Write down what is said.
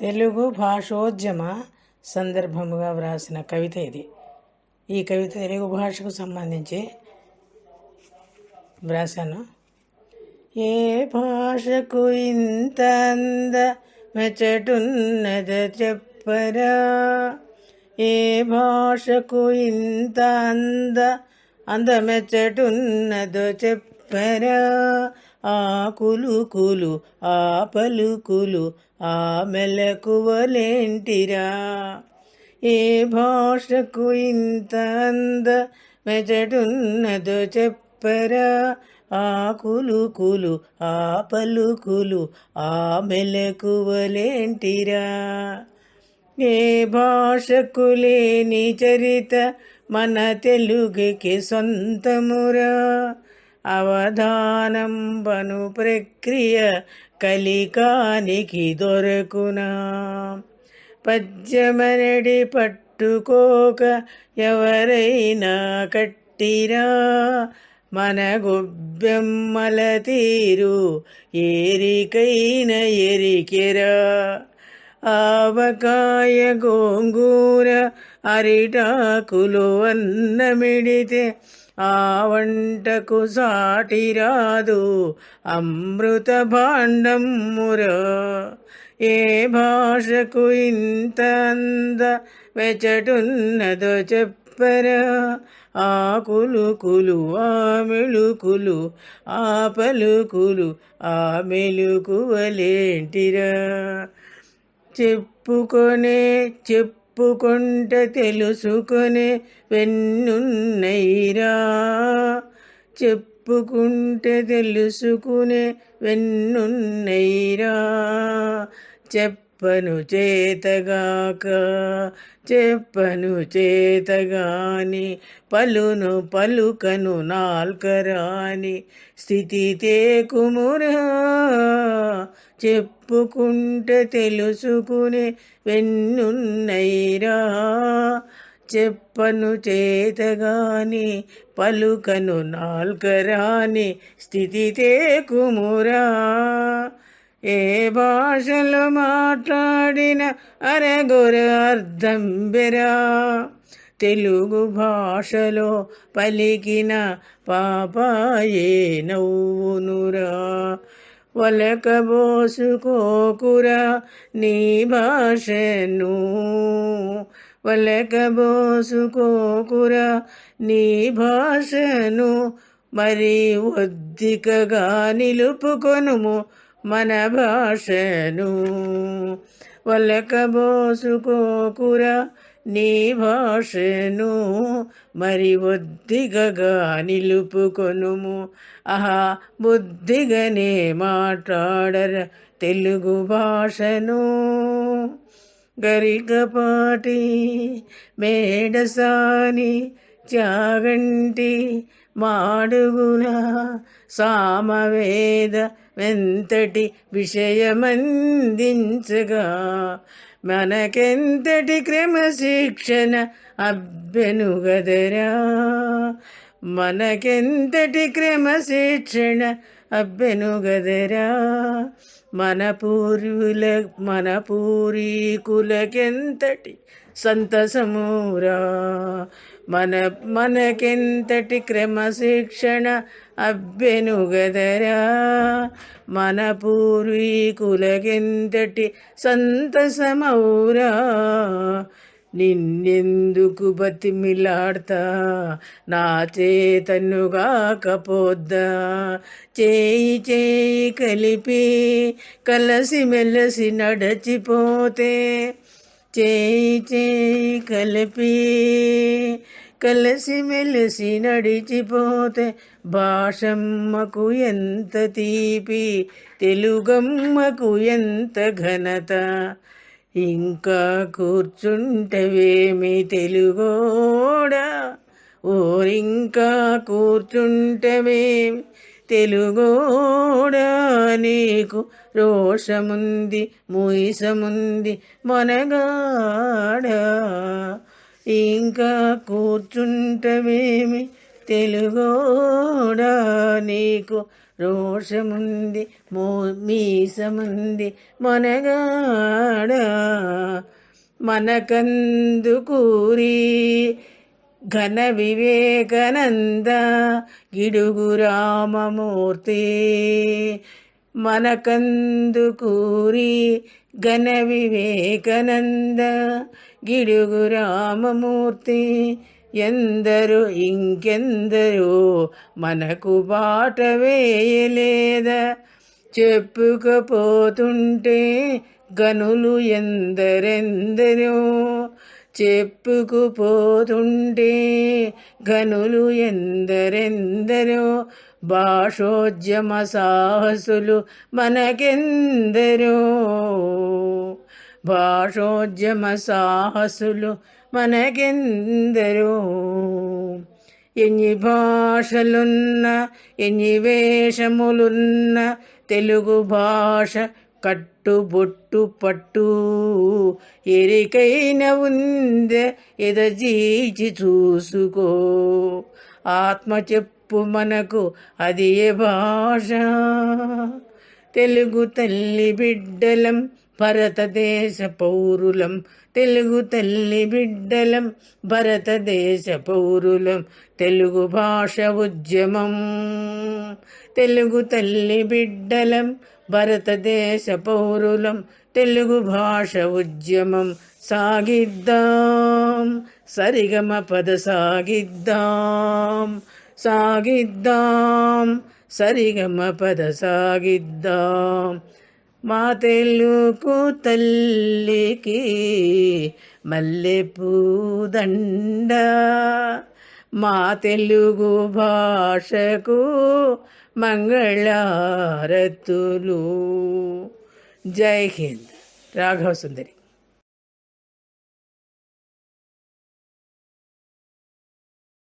తెలుగు భాషోద్యమ సందర్భముగా వ్రాసిన కవిత ఇది. ఈ కవిత తెలుగు భాషకు సంబంధించి వ్రాసాను ఏ భాషకు ఇంత అంద మెచ్చటున్నద చెప్పరా? ఏ భాషకు ఇంత అంద అందమెచ్చటున్నదో చెప్పరా? ఆ కులుకులు ఆ పలుకులు ఆ మెలకువలేంటిరా? ఏ భాషకు ఇంత అంద మెచ్చటున్నదో చెప్పరా? ఆ కులుకులు ఆ పలుకులు ఆ మెలకువలేంటిరా? ఏ భాషకు లేని చరిత మన తెలుగుకి సొంతమురా? అవధానం బను ప్రక్రియ కలికానికి దొరకునా. పద్యమనడి పట్టుకోక ఎవరైనా కట్టిరా మన గొబ్బెమ్మల తీరు ఏరికైన ఎరికెరా. ఆవకాయ గోంగూర అరిటాకులు అన్నమిడితే ఆ వంటకు సాటి రాదు అమృత భాండమురా ఏ భాషకు ఇంత అంద వెచటున్నదో చెప్పరా. ఆ కులుకులు ఆ మెలుకులు ఆ పలుకులు ఆ మెలుకువలేంటిరా చెప్పుకొనే చెప్పుకుంట తెలుసుకునే వెన్నున్నైరా చెప్పుకుంటే తెలుసుకునే వెన్నున్నైరా చెప్పను చేతగాక చెప్పను చేతగాని పలును పలుకను నాల్కరాని స్థితి తే కుమురా చెప్పుకుంటే తెలుసుకునే వెన్నున్నైరా. చెప్పను చేతగాని పలుకను నాల్కరాని స్థితి తేకుమురా. ఏ భాషలో మాట్లాడిన అరగొర అర్థం బెరా. తెలుగు భాషలో పలికిన పాపాయే నవ్వునురా. వలకబోసుకోకురా నీ భాషను. వలకబోసుకోకురా నీ భాషను. మరి ఒద్దికగా నిలుపుకొనుము మన భాషను. వలకబోసుకోకురా నీ భాషను మరి ఒద్దిగగా నిలుపుకొనుము. ఆహా బుద్ధిగానే మాట్లాడర తెలుగు భాషను. గరికపాటి మేడసాని చాగంటి మాడుగున సామవేద వెంతటి విషయమందించగా మనకెంతటి క్రమశిక్షణ అభ్యను మనకెంతటి క్రమశిక్షణ అభ్యను మన పూర్వుల మన పూర్వీకులకెంతటి సంతసమూరా? మన మనకెంతటి క్రమశిక్షణ అభ్యనుగదరా మన పూర్వీకులకెంతటి సంతసమౌరా నిన్నెందుకు బతిమిలాడతా? నా చేతనుగాకపోద్దా చేయి చేయి కలిపి కలసి మెలసి నడచిపోతే చేయి చేయి కలిపి కలిసి మెలిసి నడిచిపోతే భాషమ్మకు ఎంత తీపి తెలుగమ్మకు ఎంత ఘనత? ఇంకా కూర్చుంటవేమి తెలుగోడా? ఓరింకా కూర్చుంటవేమి తెలుగోడా? నీకు రోషముంది ముయిసముంది మనగాడా? ఇంకా కూర్చుంటవేమి తెలుగోడా నీకు రోషముంది మో మీసముంది మనగాడా మనకందుకూరి ఘన వివేకానంద గిడుగు రామమూర్తి మనకందుకూరి ఘన వివేకానంద గిడుగు రామమూర్తి ఎందరు ఇంకెందరో మనకు బాట వేయలేదా. చెప్పుకపోతుంటే గనులు ఎందరెందరో చెప్పుకుపోతుంటే గనులు ఎందరెందరో భాషోద్యమ సాహసులు మనకెందరో. భాషోద్యమ సాహసులు మనకెందరూ? ఎన్ని భాషలున్న ఎన్ని వేషములున్న తెలుగు భాష కట్టుబొట్టు పట్టు. ఎరికైన ఉందే ఎదజీచి చూసుకో. ఆత్మ చెప్పు మనకు అది ఏ భాష? తెలుగు తల్లి బిడ్డలం భరతదేశ పౌరులం తెలుగు తల్లి బిడ్డలం భరతదేశ పౌరులం తెలుగు భాష ఉద్యమం. తెలుగు తల్లి బిడ్డలం భరతదేశ పౌరులం తెలుగు భాష ఉద్యమం. సాగిద్దాం సరిగమ పద సాగిద్దాం సాగిద్దాం సరిగమ పద సాగిద్దాం. మా తెలుగు తల్లికి మల్లె పూదండ మా తెలుగు భాషకు మంగళారతులు. జై హింద్. రాఘవ సుందరి.